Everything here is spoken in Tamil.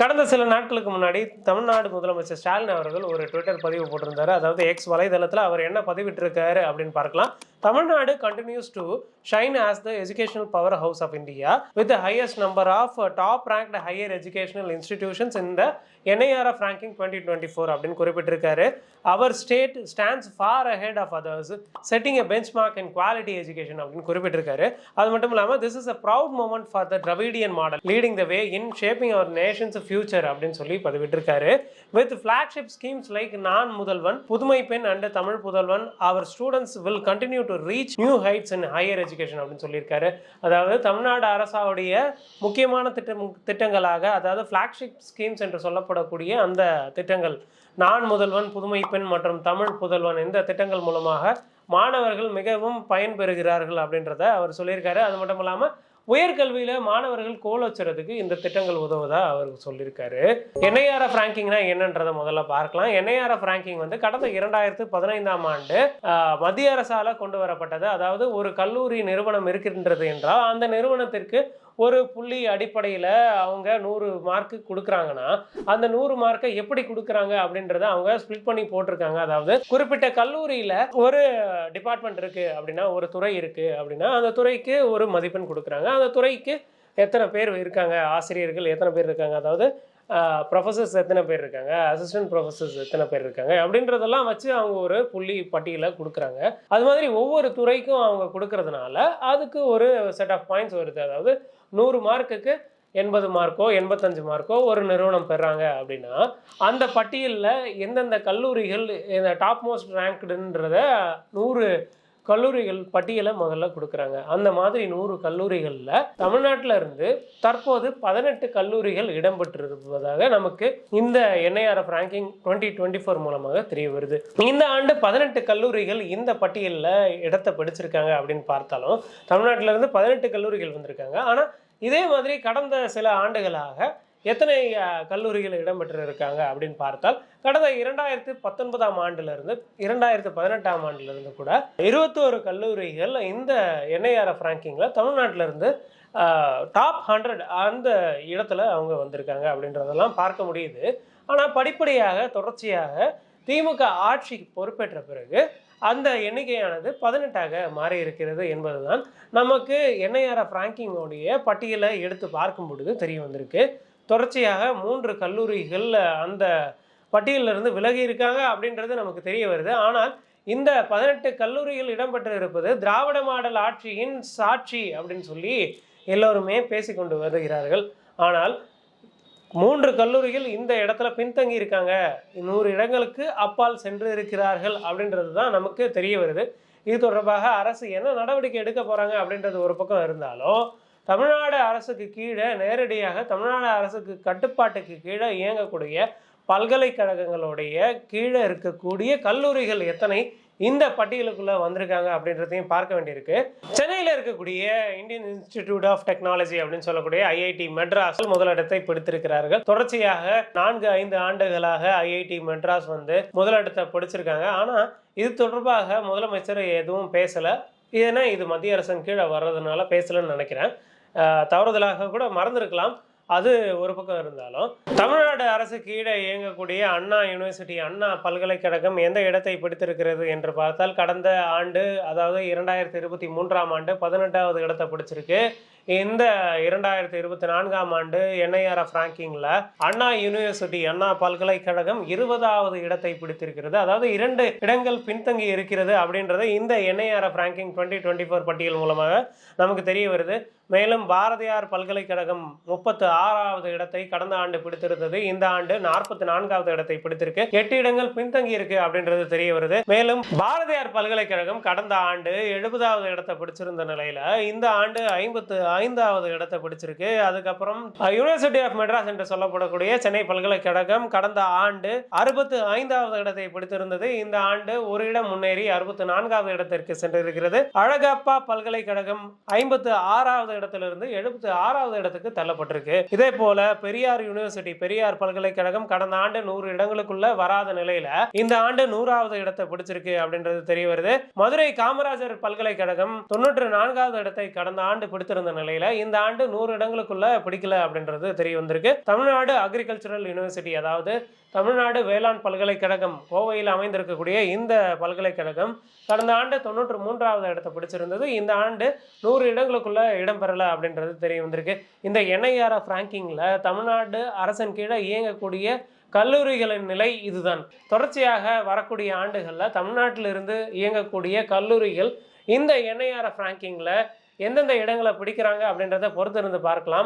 கடந்த சில நாட்களுக்கு முன்னாடி தமிழ்நாடு முதலமைச்சர் ஸ்டாலின் அவர்கள் ஒரு ட்விட்டர் பதிவு போட்டிருந்தாரு. அதாவது எக்ஸ் வலைதளத்தில் அவர் என்ன பதிவிட்டிருக்காரு அப்படின்னு பார்க்கலாம். Tamil Nadu continues to shine as the educational power house of India with the highest number of top ranked higher educational institutions இந்த the NIRF ranking twenty twenty four அப்படின்னு குறிப்பிட்டிருக்காரு. Our state stands far ahead of others setting benchmark in quality education அப்படின்னு குறிப்பிட்டிருக்காரு. அது மட்டும் இல்லாமல் this is a proud moment for the Dravidian model leading the way in shaping our nation's future அப்படின்னு சொல்லி பதிவிட்டிருக்காரு. With flagship schemes like Naan Mudhalvan Pudhumai Penn and Tamil Pudhalvan our students will continue to reach new heights in higher education அப்படின்னு சொல்லியிருக்காரு. அதாவது தமிழ்நாடு அரசாவுடைய முக்கியமான திட்டம் திட்டங்களாக அதாவது ஃப்ளாக்ஷிப் ஸ்கீம்ஸ் என்று சொல்லப்படக்கூடிய அந்த திட்டங்கள் நான் முதல்வன் புதுமை பெண் மற்றும் தமிழ் புதல்வன் இந்த திட்டங்கள் மூலமாக மாணவர்கள் மிகவும் பயன்பெறுகிறார்கள் அப்படின்றத அவர் சொல்லியிருக்காரு. அது மட்டும் இல்லாமல் உயர்கல்வியில் மாணவர்கள் கோலோச்சுறதுக்கு இந்த திட்டங்கள் உதவுதா அவர் சொல்லியிருக்காரு. என்ஐஆர்எஃப் ரேங்கிங்னா என்னன்றதை முதல்ல பார்க்கலாம். என்ஐஆர்எஃப் ரேங்கிங் வந்து கடந்த இரண்டாயிரத்து பதினைந்தாம் ஆண்டு மத்திய அரசால் கொண்டு வரப்பட்டது. அதாவது ஒரு கல்லூரி நிறுவனம் இருக்கின்றது என்றால் அந்த நிறுவனத்திற்கு ஒரு புள்ளி அடிப்படையில் அவங்க நூறு மார்க்கு கொடுக்குறாங்கன்னா அந்த நூறு மார்க்கை எப்படி கொடுக்குறாங்க அப்படின்றத அவங்க ஸ்பிளிட் பண்ணி போட்டிருக்காங்க. அதாவது குறிப்பிட்ட கல்லூரியில் ஒரு டிபார்ட்மெண்ட் இருக்குது அப்படின்னா ஒரு துறை இருக்குது அப்படின்னா அந்த துறைக்கு ஒரு மதிப்பெண் கொடுக்குறாங்க. அந்த துறைக்கு எத்தனை பேர் இருக்காங்க? ஆசிரியர்கள் எத்தனை பேர் இருக்காங்க? அதாவது ப்ரொஃபசர்ஸ் எத்தனை பேர் இருக்காங்க? அசிஸ்டன்ட் ப்ரொஃபசர்ஸ் எத்தனை பேர் இருக்காங்க? அப்படின்றதெல்லாம் வச்சு அவங்க ஒரு புள்ளி பட்டியலை கொடுக்குறாங்க. அது மாதிரி ஒவ்வொரு துறைக்கும் அவங்க கொடுக்கறதுனால அதுக்கு ஒரு செட் ஆஃப் பாயிண்ட்ஸ் வருது. அதாவது நூறு மார்க்குக்கு எண்பது மார்க்கோ எண்பத்தஞ்சு மார்க்கோ ஒரு நிறுவனம் பெறாங்க அப்படின்னா அந்த பட்டியலில் எந்தெந்த கல்லூரிகள் இந்த டாப் மோஸ்ட் ரேங்க்டுன்றத நூறு கல்லூரிகள் பட்டியலை முதல்ல கொடுக்குறாங்க. அந்த மாதிரி நூறு கல்லூரிகளில் தமிழ்நாட்டில் இருந்து தற்போது பதினெட்டு கல்லூரிகள் இடம்பெற்றிருப்பதாக நமக்கு இந்த NIRF ranking twenty twenty four மூலமாக தெரிய வருது. இந்த ஆண்டு பதினெட்டு கல்லூரிகள் இந்த பட்டியலில் இடத்தை பிடிச்சிருக்காங்க அப்படின்னு பார்த்தாலும் தமிழ்நாட்டிலேருந்து பதினெட்டு கல்லூரிகள் வந்திருக்காங்க. ஆனால் இதே மாதிரி கடந்த சில ஆண்டுகளாக எத்தனை கல்லூரிகள் இடம்பெற்று இருக்காங்க அப்படின்னு பார்த்தால் கடந்த இரண்டாயிரத்து பத்தொன்பதாம் ஆண்டிலிருந்து இரண்டாயிரத்து பதினெட்டாம் ஆண்டிலிருந்து கூட இருபத்தோரு கல்லூரிகள் இந்த என்ஐஆர்எஃப் ரேங்கிங்கில் தமிழ்நாட்டிலிருந்து டாப் ஹண்ட்ரட் அந்த இடத்துல அவங்க வந்திருக்காங்க அப்படின்றதெல்லாம் பார்க்க முடியுது. ஆனால் படிப்படியாக தொடர்ச்சியாக திமுக ஆட்சி பொறுப்பேற்ற பிறகு அந்த எண்ணிக்கையானது பதினெட்டாக மாறி இருக்கிறது என்பதுதான் நமக்கு என்ஐஆர்எஃப் ரேங்கிங்கோடைய பட்டியலை எடுத்து பார்க்கும் பொழுது தெரிய வந்திருக்கு. தொடர்ச்சியாக மூன்று கல்லூரிகள் அந்த பட்டியலில் இருந்து விலகி இருக்காங்க அப்படின்றது நமக்கு தெரிய வருது. ஆனால் இந்த பதினெட்டு கல்லூரியில் இடம்பெற்றிருப்பது திராவிட மாடல் ஆட்சியின் சாட்சி அப்படின்னு சொல்லி எல்லோருமே பேசிக்கொண்டு வருகிறார்கள். ஆனால் மூன்று கல்லூரிகள் இந்த இடத்துல பின்தங்கி இருக்காங்க. நூறு இடங்களுக்கு அப்பால் சென்று இருக்கிறார்கள் அப்படின்றது தான் நமக்கு தெரிய வருது. இது தொடர்பாக அரசு என்ன நடவடிக்கை எடுக்க போகிறாங்க அப்படின்றது ஒரு பக்கம் இருந்தாலும் தமிழ்நாடு அரசுக்கு கீழே நேரடியாக தமிழ்நாடு அரசுக்கு கட்டுப்பாட்டுக்கு கீழே இயங்கக்கூடிய பல்கலைக்கழகங்களுடைய கீழே இருக்கக்கூடிய கல்லூரிகள் எத்தனை இந்த பட்டியலுக்குள்ள வந்திருக்காங்க அப்படின்றதையும் பார்க்க வேண்டியிருக்கு. சென்னையில் இருக்கக்கூடிய இந்தியன் இன்ஸ்டிடியூட் ஆஃப் டெக்னாலஜி அப்படின்னு சொல்லக்கூடிய ஐஐடி மெட்ராஸ் முதலிடத்தை பிடித்திருக்கிறார்கள். தொடர்ச்சியாக நான்கு ஐந்து ஆண்டுகளாக ஐஐடி மெட்ராஸ் வந்து முதலிடத்தை பிடிச்சிருக்காங்க. ஆனா இது தொடர்பாக முதலமைச்சர் எதுவும் பேசல. ஏன்னா இது மத்திய அரசின் கீழே வர்றதுனால பேசலன்னு நினைக்கிறேன். தவறுதலாக கூட மறந்துருக்கலாம். அது ஒரு பக்கம் இருந்தாலும் தமிழ்நாடு அரசு கீழே இயங்கக்கூடிய அண்ணா யூனிவர்சிட்டி அண்ணா பல்கலைக்கழகம் எந்த இடத்தை பிடித்திருக்கிறது என்று பார்த்தால் கடந்த ஆண்டு அதாவது இரண்டாயிரத்தி இருபத்தி மூன்றாம் ஆண்டு பதினெட்டாவது இடத்தை பிடிச்சிருக்கு. இந்த இரண்டாயிரத்தி இருபத்தி நான்காம் ஆண்டு என்ஐஆர்எஃப் ரேங்கிங்கில் அண்ணா யூனிவர்சிட்டி அண்ணா பல்கலைக்கழகம் இருபதாவது இடத்தை பிடித்திருக்கிறது. அதாவது இரண்டு இடங்கள் பின்தங்கி இருக்கிறது அப்படின்றது இந்த NIRF ranking twenty twenty four பட்டியல் மூலமாக நமக்கு தெரிய வருது. மேலும் பாரதியார் பல்கலைக்கழகம் முப்பத்து ஆறாவது இடத்தை கடந்த ஆண்டு பிடித்திருந்தது. இந்த ஆண்டு நாற்பத்தி நான்காவது இடத்தை பிடித்திருக்கு. எட்டு இடங்கள் பின்தங்கி இருக்கு அப்படின்றது தெரிய வருது. மேலும் பாரதியார் பல்கலைக்கழகம் கடந்த ஆண்டு எழுபதாவது இடத்தை பிடிச்சிருந்த நிலையில இந்த ஆண்டு ஐம்பத்து ஐந்தாவது இடத்தை பிடிச்சிருக்கு. அதுக்கப்புறம் யூனிவர்சிட்டி ஆஃப் மெட்ராஸ் என்று சொல்லப்படக்கூடிய சென்னை பல்கலைக்கழகம் கடந்த ஆண்டு அறுபத்து ஐந்தாவது இடத்தை பிடித்திருந்தது. இந்த ஆண்டு ஒரு இடம் முன்னேறி அறுபத்து நான்காவது இடத்திற்கு சென்றிருக்கிறது. அழகப்பா பல்கலைக்கழகம் ஐம்பத்து ஆறாவது இடத்திலிருந்து எழுபத்து ஆறாவது இடத்துக்கு தள்ளப்பட்டிருக்கு. இதே போல பெரியார் யூனிவர்சிட்டி பெரியார் பல்கலைக்கழகம் கடந்த ஆண்டு நூறு இடங்களுக்குள்ள வராத நிலையில இந்த ஆண்டு நூறாவது இடத்தை பிடிச்சிருக்கு அப்படின்றது தெரிய வருது. மதுரை காமராஜர் பல்கலைக்கழகம் தொண்ணூற்று நான்காவது இடத்தை கடந்த ஆண்டு பிடித்திருந்த நிலை நிலையில இந்த ஆண்டு நூறு இடங்களுக்குள்ள பிடிக்கல அப்படின்றது தெரிய வந்திருக்கு. தமிழ்நாடு அக்ரிகல்ச்சரல் யூனிவர்சிட்டி அதாவது தமிழ்நாடு வேளாண் பல்கலைக்கழகம் கோவையில் அமைந்திருக்கக்கூடிய இந்த பல்கலைக்கழகம் கடந்த ஆண்டு தொண்ணூற்று மூன்றாவது இடத்தை பிடிச்சிருந்தது. இந்த ஆண்டு நூறு இடங்களுக்குள்ள இடம்பெறலை அப்படின்றது தெரிய வந்திருக்கு. இந்த என்ஐஆர்எஃப் ரேங்கிங்ல தமிழ்நாடு அரசன் கீழே இயங்கக்கூடிய கல்லூரிகளின் நிலை இதுதான். தொடர்ச்சியாக வரக்கூடிய ஆண்டுகளில் தமிழ்நாட்டிலிருந்து இயங்கக்கூடிய கல்லூரிகள் இந்த என்ஐஆர்எஃப் ரேங்கிங்கில் எந்தெந்த இடங்களை பிடிக்கிறாங்க அப்படின்றத பொறுத்து இருந்து பார்க்கலாம்.